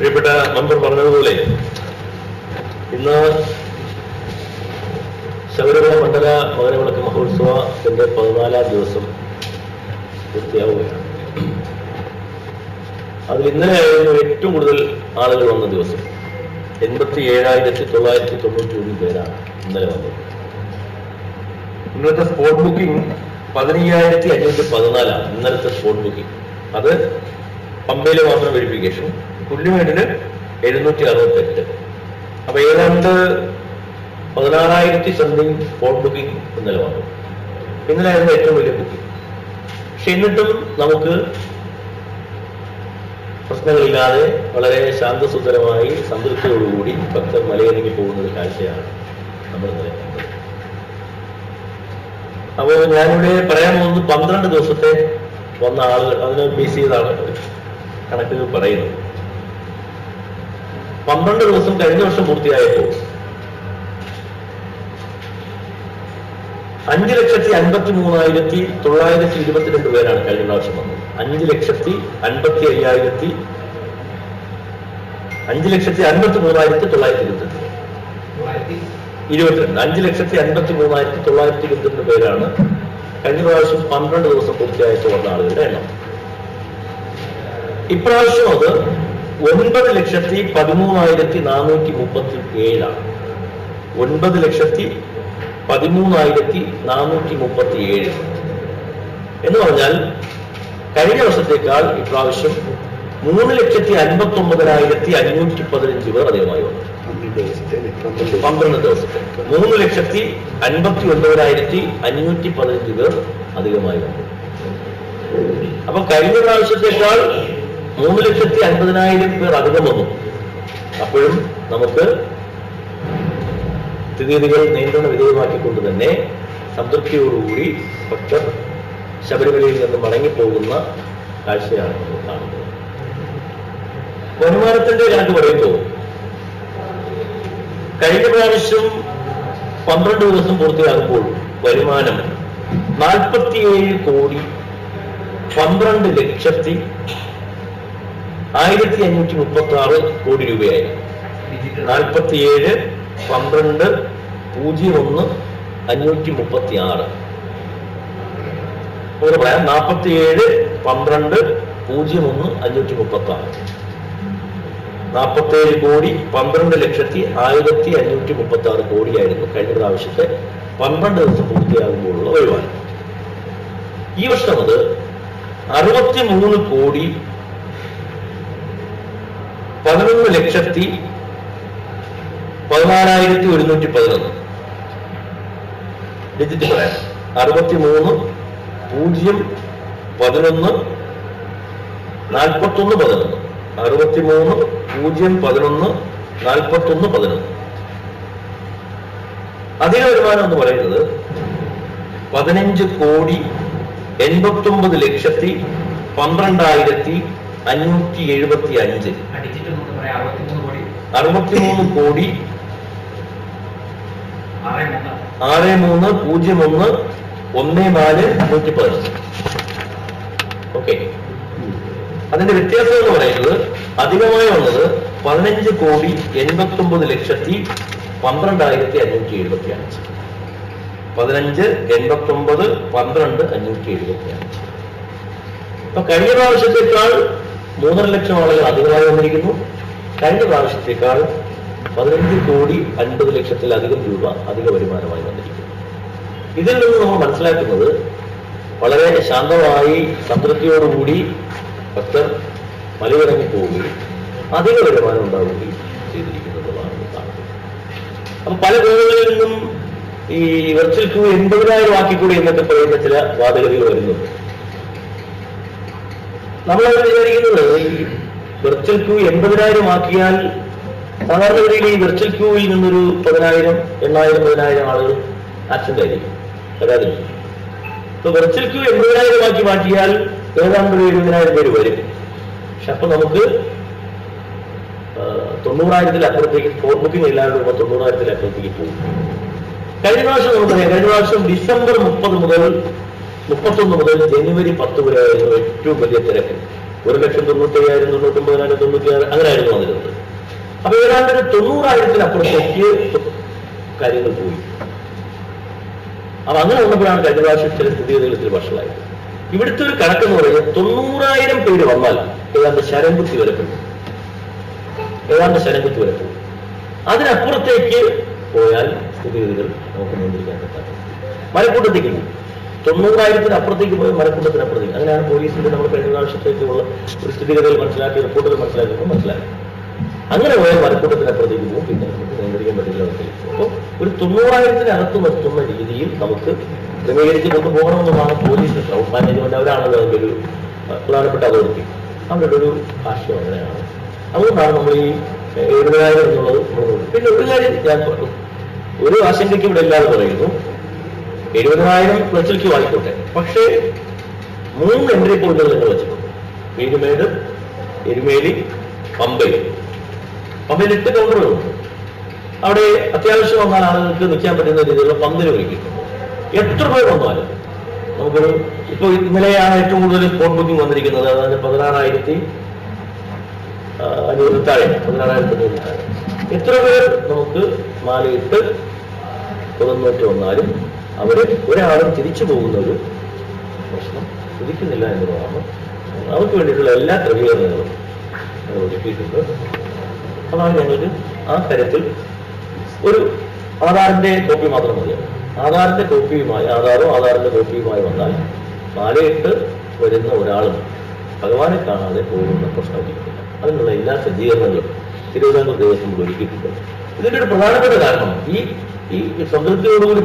പ്രിയപ്പെട്ട മെമ്പർ പറഞ്ഞതുപോലെ ഇന്ന് ശബരിമല മണ്ഡല മകരവിളക്ക് മഹോത്സവത്തിന്റെ പതിനാലാം ദിവസം പൂർത്തിയാവുകയാണ്. അതിൽ ഇന്നലെയായിരുന്നു ഏറ്റവും കൂടുതൽ ആളുകൾ വന്ന ദിവസം. എൺപത്തി ഏഴായിരത്തി തൊള്ളായിരത്തി തൊണ്ണൂറ്റി ഒന്ന് പേരാണ് ഇന്നലെ വന്നത്. ഇന്നത്തെ സ്പോട്ട് ബുക്കിംഗ് പതിനയ്യായിരത്തി അഞ്ഞൂറ്റി പതിനാലാണ് ഇന്നലത്തെ സ്പോട്ട് ബുക്കിംഗ് അത് പമ്പയിലെ മാത്രം വെരിഫിക്കേഷൻ പുല്ലുമേടിന് എഴുന്നൂറ്റി അറുപത്തെട്ട് അപ്പൊ ഏതാണ്ട് പതിനാറായിരത്തി സംതിങ് സ്പോട്ട് ബുക്കിംഗ് ഇന്നലെ വന്നു ഇന്നലായിരുന്നു ഏറ്റവും വലിയ ബുക്കിംഗ് പക്ഷെ എന്നിട്ടും നമുക്ക് പ്രശ്നങ്ങളില്ലാതെ വളരെ ശാന്തസുന്ദരമായി സംതൃപ്തിയോടുകൂടി ഭക്തർ മലയിറങ്ങി പോകുന്ന ഒരു കാഴ്ചയാണ് നമ്മൾ ഇന്നലെ അപ്പോൾ ഞാനിവിടെ പറയാൻ പോകുന്നത് പന്ത്രണ്ട് ദിവസത്തെ വന്ന ആളുകൾ അതിനെ ബേസ് ചെയ്താണ് കണക്കുകൾ പറയുന്നത്. പന്ത്രണ്ട് ദിവസം കഴിഞ്ഞ വർഷം പൂർത്തിയായപ്പോൾ അഞ്ച് ലക്ഷത്തി അൻപത്തി മൂവായിരത്തി തൊള്ളായിരത്തി ഇരുപത്തിരണ്ട് പേരാണ് കഴിഞ്ഞ പ്രാവശ്യം വന്നത്. അഞ്ച് ലക്ഷത്തി അൻപത്തി അയ്യായിരത്തി അഞ്ച് ലക്ഷത്തി അൻപത്തി മൂവായിരത്തി തൊള്ളായിരത്തി ഇരുപത്തിരണ്ട് ഇരുപത്തിരണ്ട്. അഞ്ച് ലക്ഷത്തി അൻപത്തി മൂവായിരത്തി തൊള്ളായിരത്തി ഇരുപത്തിരണ്ട് പേരാണ് കഴിഞ്ഞ പ്രാവശ്യം പന്ത്രണ്ട് ദിവസം പൂർത്തിയായിട്ട് വന്ന ആളുകളുടെ എണ്ണം. ഇപ്രാവശ്യം അത് ഒൻപത് ലക്ഷത്തി പതിമൂവായിരത്തി നാനൂറ്റി മുപ്പത്തി ഏഴാണ് ഒൻപത് ലക്ഷത്തി പതിമൂന്നായിരത്തി നാനൂറ്റി മുപ്പത്തി ഏഴ് എന്ന് പറഞ്ഞാൽ കഴിഞ്ഞ വർഷത്തേക്കാൾ ഇപ്രാവശ്യം മൂന്ന് ലക്ഷത്തി അൻപത്തി ഒമ്പതിനായിരത്തി അഞ്ഞൂറ്റി പതിനഞ്ച് പേർ അധികമായി വന്നു. പന്ത്രണ്ട് ദിവസത്തെ. മൂന്ന് ലക്ഷത്തി അൻപത്തി ഒൻപതിനായിരത്തി അഞ്ഞൂറ്റി പതിനഞ്ച് പേർ അധികമായി വന്നു. അപ്പൊ കഴിഞ്ഞ പ്രാവശ്യത്തേക്കാൾ മൂന്ന് ലക്ഷത്തി അൻപതിനായിരം പേർ അധികം വന്നു. അപ്പോഴും നമുക്ക് സ്ഥിതിഗതികൾ നിയന്ത്രണ വിധേയമാക്കിക്കൊണ്ട് തന്നെ സംതൃപ്തിയോടുകൂടി ഭക്തർ ശബരിമലയിൽ നിന്ന് മടങ്ങിപ്പോകുന്ന കാഴ്ചയാണ് കാണുന്നത്. വരുമാനത്തിന്റെ കണക്ക് പറയുമ്പോൾ കഴിഞ്ഞ പ്രാവശ്യം പന്ത്രണ്ട് ദിവസം പൂർത്തിയാകുമ്പോൾ വരുമാനം നാൽപ്പത്തിയേഴ് കോടി പന്ത്രണ്ട് ലക്ഷത്തി ആയിരത്തി അഞ്ഞൂറ്റി മുപ്പത്തി ആറ് കോടി രൂപയായി. നാൽപ്പത്തിയേഴ് പന്ത്രണ്ട് പൂജ്യം ഒന്ന് അഞ്ഞൂറ്റി മുപ്പത്തി ആറ് ഇവിടെ പറയാം. നാൽപ്പത്തിയേഴ് പന്ത്രണ്ട് പൂജ്യം ഒന്ന് അഞ്ഞൂറ്റി മുപ്പത്തി ആറ് നാൽപ്പത്തേഴ് കോടി പന്ത്രണ്ട് ലക്ഷത്തി ആയിരത്തി അഞ്ഞൂറ്റി മുപ്പത്തി ആറ് കോടിയായിരുന്നു കഴിഞ്ഞ പ്രാവശ്യത്തെ പന്ത്രണ്ട് ദിവസം പൂർത്തിയാകുമ്പോഴുള്ള വരുമാനം. ഈ വർഷം അത് അറുപത്തി മൂന്ന് കോടി പതിനൊന്ന് ലക്ഷത്തി പതിനാലായിരത്തി ഒരുന്നൂറ്റി പതിനൊന്ന്. ഡിജിറ്റ് പറയാം അറുപത്തി മൂന്ന് പൂജ്യം പതിനൊന്ന് നാൽപ്പത്തൊന്ന് പതിനൊന്ന്. അറുപത്തി മൂന്ന് പൂജ്യം പതിനൊന്ന് നാൽപ്പത്തൊന്ന് പതിനൊന്ന്. അധിക വരുമാനം എന്ന് പറയുന്നത് പതിനഞ്ച് കോടി എൺപത്തൊമ്പത് ലക്ഷത്തി പന്ത്രണ്ടായിരത്തി അഞ്ഞൂറ്റി എഴുപത്തി അഞ്ച് അറുപത്തിമൂന്ന് കോടി. ആറ് മൂന്ന്. പൂജ്യം ഒന്ന് ഒന്ന് നാല് നൂറ്റി പതിനൊന്ന് ഓക്കെ. അതിന്റെ വ്യത്യാസം എന്ന് പറയുന്നത് അധികമായി വന്നത് പതിനഞ്ച് കോടി എൺപത്തി ഒമ്പത് ലക്ഷത്തി പന്ത്രണ്ടായിരത്തി അഞ്ഞൂറ്റി എഴുപത്തി അഞ്ച് പതിനഞ്ച് എൺപത്തി ഒമ്പത് പന്ത്രണ്ട് അഞ്ഞൂറ്റി എഴുപത്തി അഞ്ച് അപ്പൊ കഴിഞ്ഞ പ്രാവശ്യത്തേക്കാൾ മൂന്നര ലക്ഷം ആളുകൾ അധികമായി വന്നിരിക്കുന്നു. കഴിഞ്ഞ പ്രാവശ്യത്തേക്കാൾ പതിനഞ്ച് കോടി അൻപത് ലക്ഷത്തിലധികം രൂപ അധിക വരുമാനമായി വന്നിരിക്കുന്നു. ഇതിൽ നിന്ന് നമ്മൾ മനസ്സിലാക്കുന്നത് വളരെ ശാന്തമായി സംതൃപ്തിയോടുകൂടി ഭക്തർ മലയിറങ്ങി പോവുകയും അധിക വരുമാനം ഉണ്ടാവുകയും ചെയ്തിരിക്കുന്നതാണ് പല വീടുകളിൽ നിന്നും ഈ വെർച്വൽ ക്യൂ എൺപതിനായിരം ആക്കിക്കൂടി എന്നൊക്കെ പറയുന്ന ചില വാദഗതികൾ വരുന്നുണ്ട്. നമ്മളത് വിചാരിക്കുന്നത് ഈ വെർച്വൽ ക്യൂ എൺപതിനായിരം ആക്കിയാൽ സാധാരണഗതിയിൽ ഈ വെർച്വൽ ക്യൂവിൽ നിന്നൊരു പതിനായിരം എണ്ണായിരം പതിനായിരം ആളുകൾ ആക്സിഡന്റ് ആയിരിക്കും. അതായത് ഇപ്പൊ വെർച്വൽ ക്യൂ എൺപതിനായിരം ആക്കി മാറ്റിയാൽ ഏതാണ്ട് ഒരു എഴുപതിനായിരം പേര് വരും. പക്ഷെ അപ്പൊ നമുക്ക് തൊണ്ണൂറായിരത്തിൽ അപ്പുറത്തേക്ക് ഫോർ ബുക്കിംഗ് ഇല്ലാതെ വരുമ്പോൾ തൊണ്ണൂറായിരത്തിലപ്പുറത്തേക്ക് പോകും. കഴിഞ്ഞ പ്രാവശ്യം നമുക്കറിയാം കഴിഞ്ഞ പ്രാവശ്യം ഡിസംബർ മുപ്പത് മുതൽ മുപ്പത്തൊന്ന് മുതൽ ജനുവരി പത്ത് വരെ ആയിരുന്നു ഏറ്റവും വലിയ തിരക്ക്. ഒരു ലക്ഷം തൊണ്ണൂറ്റി അയ്യായിരം തൊണ്ണൂറ്റൊമ്പതിനായിരം തൊണ്ണൂറ്റി അങ്ങനെയായിരുന്നു വന്നിരുന്നത്. അപ്പൊ ഏതാണ്ട് ഒരു തൊണ്ണൂറായിരത്തിനപ്പുറത്തേക്ക് കാര്യങ്ങൾ പോയി. അപ്പൊ അങ്ങനെ വന്നപ്പോഴാണ് കഴിഞ്ഞ പ്രാവശ്യം ചില സ്ഥിതിഗതികൾ ഇത്തിരി വഷളായത്. ഇവിടുത്തെ ഒരു കണക്കെന്ന് പറയുന്നത് തൊണ്ണൂറായിരം പേര് വന്നാൽ ഏതാണ്ട് ശരംകുത്തി വരെ പോകും ഏതാണ്ട് ശരംകുത്തി വരെ പോകും അതിനപ്പുറത്തേക്ക് പോയാൽ സ്ഥിതിഗതികൾ നമുക്ക് നിയന്ത്രിക്കാൻ പറ്റാത്ത മരക്കൂട്ടത്തേക്ക് തൊണ്ണൂറായിരത്തിന് അപ്പുറത്തേക്ക് പോയി മരക്കൂട്ടത്തിന് അപ്പുറത്തേക്ക്. അങ്ങനെയാണ് പോലീസിന്റെ നമ്മൾ കഴിഞ്ഞ പ്രാവശ്യത്തേക്കുള്ള ഒരു സ്ഥിതിഗതികൾ മനസ്സിലാക്കി റിപ്പോർട്ടുകൾ മനസ്സിലാക്കിയപ്പോൾ മനസ്സിലാക്കി അങ്ങനെ പോയ മരക്കൂട്ടത്തിന് അപ്പുറത്തേക്ക് പോകും പിന്നെ നമുക്ക് നിയന്ത്രിക്കാൻ പറ്റില്ല അപ്പോൾ ഒരു തൊണ്ണൂറായിരത്തിനകത്ത് എത്തുന്ന രീതിയിൽ നമുക്ക് ക്രമീകരിച്ച് കൊണ്ടുപോകണമെന്നുമാണ് പോലീസ് ക്രൗഡ് മാനേജ്മെന്റ് അവരാണല്ലോ അതിന്റെ ഒരു പ്രധാനപ്പെട്ട അതോറിറ്റി. അവരുടെ ഒരു ആശയം അങ്ങനെയാണ്. അതുകൊണ്ടാണ് നമ്മൾ ഈ എഴുപതിനായിരം എന്നുള്ളത് പിന്നെ ഒരു കാര്യം ഞാൻ പറഞ്ഞു. ഒരു ആശങ്കയ്ക്ക് ഇവിടെ ഇല്ലാതെ പറയുന്നു. എഴുപതിനായിരം വെച്ചിലേക്ക് വായിക്കോട്ടെ പക്ഷേ മൂന്ന് എൻട്രി പോയിന്റുകൾ നിങ്ങൾ വെച്ചിട്ടുണ്ട്. പീരുമേട് എരുമേലി പമ്പയിൽ പമ്പയിൽ എട്ട് കൗണ്ടറുകളുണ്ട് അവിടെ അത്യാവശ്യം വന്നാൽ ആളുകൾക്ക് നിൽക്കാൻ പറ്റുന്ന രീതിയിലുള്ള പന്തിന് ഒരുക്കിയിട്ടുണ്ട് എത്ര പേർ വന്നാലും നമുക്കൊരു ഇപ്പൊ ഇന്നലെയാണ് ഏറ്റവും കൂടുതൽ ഫോൺ ബുക്കിംഗ് വന്നിരിക്കുന്നത്. അതായത് പതിനാറായിരത്തി ആ, അഞ്ഞൂറ് താഴെ പതിനാറായിരത്തി അഞ്ഞൂറ് താഴെ എത്ര പേർ നമുക്ക് നാല് എട്ട് തൊണ്ണൂറ്റി വന്നാലും അവർ ഒരാളും തിരിച്ചു പോകുന്ന ഒരു പ്രശ്നം ഉദിക്കുന്നില്ല എന്നുള്ളതാണ് അവർക്ക് വേണ്ടിയിട്ടുള്ള എല്ലാ ക്രമീകരണങ്ങളും ഒരുക്കിയിട്ടുണ്ട്. അതാണ് ഞങ്ങൾക്ക് ആ കാര്യത്തിൽ ഒരു ആധാറിന്റെ കോപ്പി മാത്രം മതിയാവും ആധാറിന്റെ കോപ്പിയുമായി ആധാറോ ആധാറിന്റെ കോപ്പിയുമായി വന്നാൽ പാലയിട്ട് വരുന്ന ഒരാളും ഭഗവാനെ കാണാതെ പോകുന്ന പ്രശ്നമില്ല അതിനുള്ള എല്ലാ സജ്ജീകരണങ്ങളും തിരുവിതാംകൂർ ദേവസ്വം ഒരുക്കിയിട്ടുണ്ട്. ഇതിന്റെ ഒരു പ്രധാനപ്പെട്ട കാരണം ഈ ഈ സംതൃപ്തിയോടുകൂടി